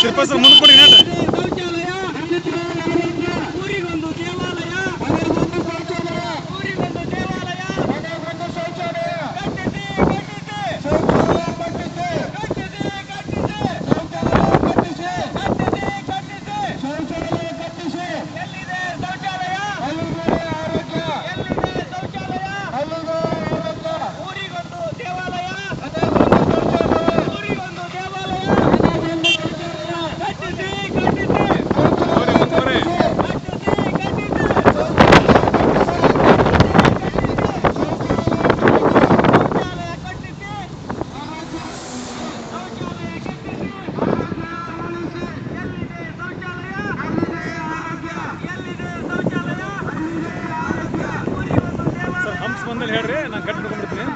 ತಿರುಪತಿ ಮುಂದೆ ಕೊಡಿ ಹೇಳ್ರಿ ನಾನು ಕಟ್ ಮಾಡ್ಕೊಂಡ್ಬಿಡ್ತೀನಿ.